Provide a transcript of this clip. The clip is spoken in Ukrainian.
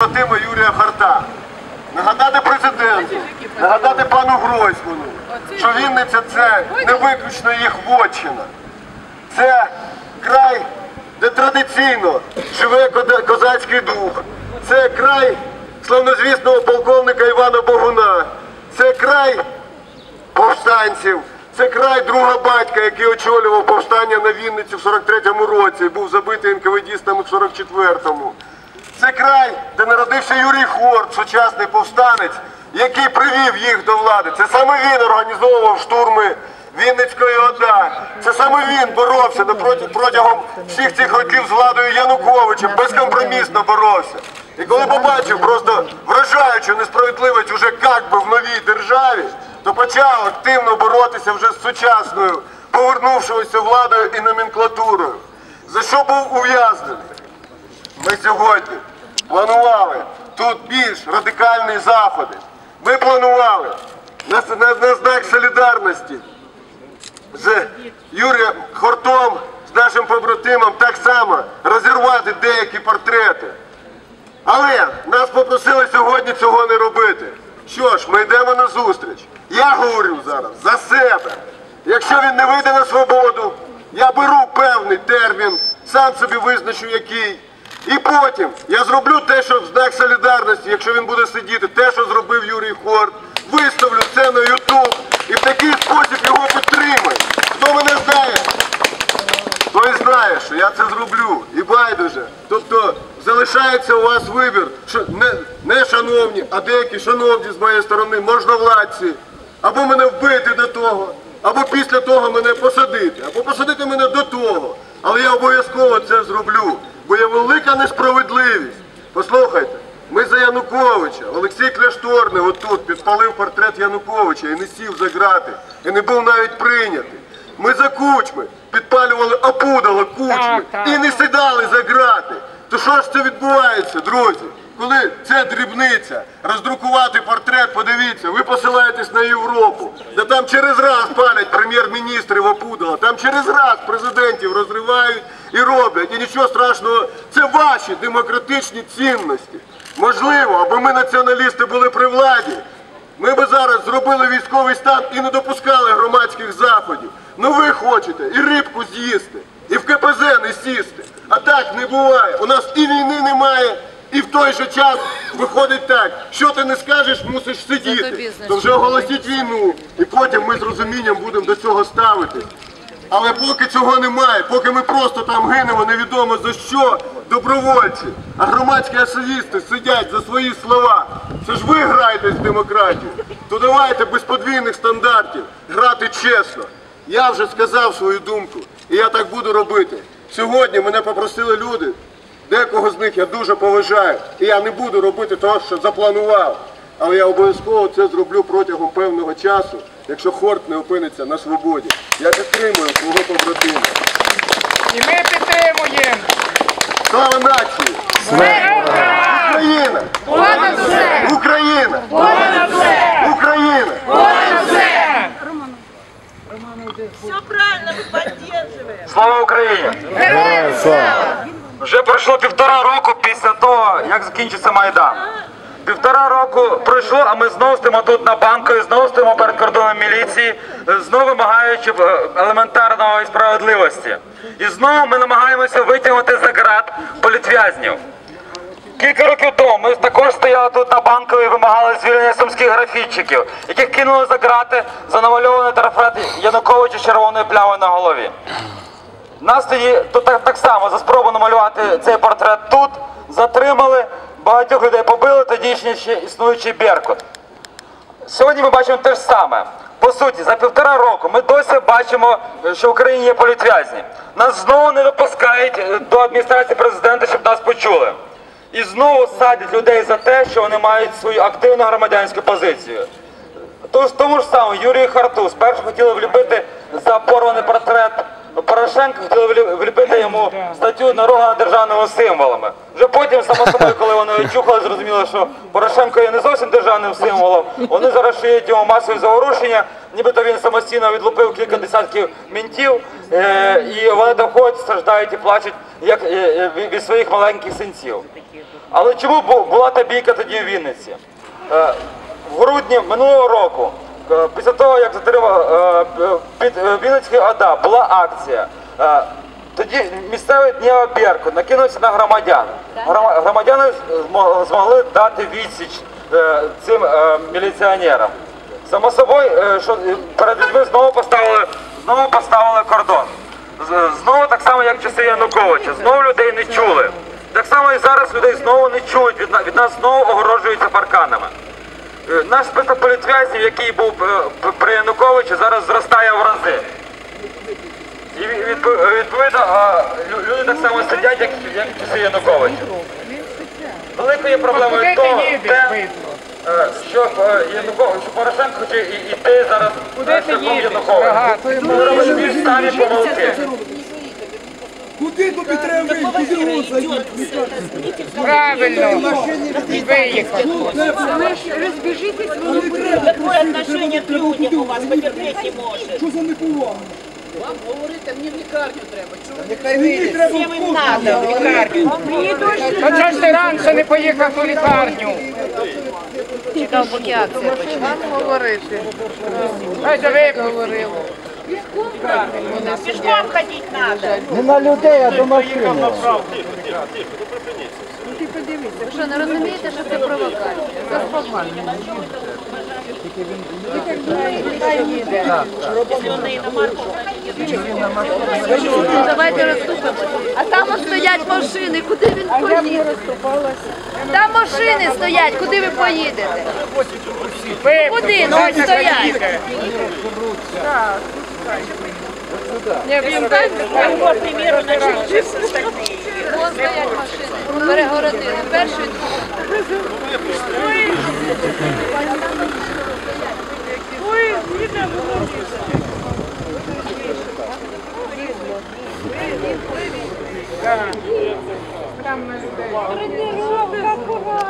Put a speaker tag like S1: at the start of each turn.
S1: побратима Юрія Харта. Нагадати президенту, нагадати пану Гройсману, що Вінниця це не виключно їх вотчина. Це край, де традиційно живе козацький дух. Це край славнозвісного полковника Івана Богуна. Це край повстанців. Це край друга батька, який очолював повстання на Вінниці в 43-му році був забитий НКВДістами в 44-му. Це край, де народився Юрій Хорт, сучасний повстанець, який привів їх до влади. Це саме він організовував штурми Вінницької ОДА. Це саме він боровся протягом всіх цих років з владою Януковича, безкомпромісно боровся. І коли побачив просто вражаючу несправедливість уже як би в новій державі, то почав активно боротися вже з сучасною, повернувшоюся владою і номенклатурою. За що був ув'язнений? Ми сьогодні планували тут більш радикальні заходи. Ми планували на, на, на знак солідарності з Юрієм Хортом, з нашим побратимом, так само розірвати деякі портрети. Але нас попросили сьогодні цього не робити. Що ж, ми йдемо на зустріч. Я говорю зараз за себе. Якщо він не вийде на свободу, я беру певний термін, сам собі визначу який. І потім я зроблю те, що в знак солідарності, якщо він буде сидіти, те, що зробив Юрій Хорт, виставлю це на Ютуб і в такий спосіб його підтримаю. Хто мене знає, той знає, що я це зроблю. І байдуже. Тобто залишається у вас вибір, що не, не шановні, а деякі шановні з моєї сторони, можновладці, або мене вбити до того, або після того мене посадити, або посадити мене до того. Але я обов'язково це зроблю, бо є велика несправедливість. Послухайте, ми за Януковича, Олексій Кляшторний отут підпалив портрет Януковича і не сів за грати, і не був навіть прийнятий. Ми за кучми підпалювали опудало кучми і не сідали за грати. То що ж це відбувається, друзі? Коли це дрібниця, роздрукувати портрет, подивіться, ви посилаєтесь на Європу, де там через раз палять прем'єр-міністрів опудало, там через раз президентів розривають і роблять. І нічого страшного, це ваші демократичні цінності. Можливо, аби ми націоналісти були при владі, ми би зараз зробили військовий стан і не допускали громадських заходів. Ну ви хочете і рибку з'їсти, і в КПЗ не сісти. А так не буває. У нас і війни немає, і в той же час виходить так, що ти не скажеш, мусиш сидіти. То вже оголосіть війну, і потім ми з розумінням будемо до цього ставитись. Але поки цього немає, поки ми просто там гинемо невідомо за що, добровольці, а громадські асоїсти сидять за свої слова. Це ж ви граєтесь в демократію. То давайте без подвійних стандартів грати чесно. Я вже сказав свою думку, і я так буду робити. Сьогодні мене попросили люди, декого з них я дуже поважаю, і я не буду робити того, що запланував. Але я обов'язково це зроблю протягом певного часу, якщо Хорт не опиниться на свободі. Я підтримую свого побратима.
S2: І ми підтримуємо.
S1: Слава нації! Україна!
S2: Понад усе!
S1: Україна!
S2: Понад усе!
S1: Україна!
S2: Понад усе!
S3: Все правильно, мы поддерживаем.
S4: Слава Україні!
S2: Героям слава!
S4: Вже пройшло півтора року після того, як закінчиться Майдан. Півтора року пройшло, а ми знову стоїмо тут на банку, знову стоїмо перед кордоном міліції, е, знову вимагаючи е, елементарної справедливості. І знову ми намагаємося витягнути за ґрат політв'язнів. Кілька років тому ми також стояли тут на банку і вимагали звільнення сумських графітчиків, яких кинули за ґрати за намальований трафарет Януковича червоною плямою на голові. Нас тоді то так, так само за спробу намалювати цей портрет тут затримали, багатьох людей побили, тодішній ще існуючий Беркут. Сьогодні ми бачимо те ж саме. По суті, за півтора року ми досі бачимо, що в Україні є політв'язні. Нас знову не допускають е, до адміністрації президента, щоб нас почули. І знову садять людей за те, що вони мають свою активну громадянську позицію. Тож тому ж самому Юрію Харту спершу хотіли вліпити за порваний портрет Порошенка, хотіли вліпити йому статтю нарога державними символами. Вже потім, само собою, коли вони чухали, зрозуміло, що Порошенко є не зовсім державним символом. Вони зараз шиють йому масові заворушення, нібито він самостійно відлупив кілька десятків мінтів, е, і вони там ходять, страждають і плачуть як, е, е, від своїх маленьких синців. Але чому бу- була та бійка тоді в Вінниці? В грудні минулого року, після того, як затримав е, е, під е, ОДА, була акція. Е, Тоді місцевий Дніва Беркут накинувся на громадян. Громадяни змогли дати відсіч е, цим е, міліціонерам. Само собою, е, що е, перед людьми знову поставили, знову поставили кордон. Знову так само, як в часи Януковича. Знову людей не чули. Так само і зараз людей знову не чують. Від нас знову огорожуються парканами. Е, Наш список політв'язнів, який був е, при Януковичі, зараз зростає в рази. І відповідно люди так само сидять, як, в часи Януковича. Великою проблемою
S5: Куди
S4: то, те, е, що Янукович, що Порошенко хоче йти зараз шляхом? Януковича. Робимо ті ж самі помилки.
S6: Куди тобі треба вийти?
S5: Правильно. Виїхав.
S3: Какое отношение к людям у вас потерпеть не может?
S6: Що за неповага?
S3: Всем им надо в лікарню.
S5: А чого ж ти раніше не поїхав у лікарню?
S7: Чекав, поки акція почне. говорити.
S5: Ай, же випустили.
S3: Пешком ходить надо.
S6: Не на людей, а до машини.
S7: Ви що, не розумієте, що це провокація? Заспокойтесь. Ну, давайте розступимося. А там стоять машини, куди він поїде? Там машини стоять, куди ви поїдете? Куди? Ну стоять. Він так
S3: По примеру, наших жив такие.
S7: Вон стоять машини. Перегородили. Перший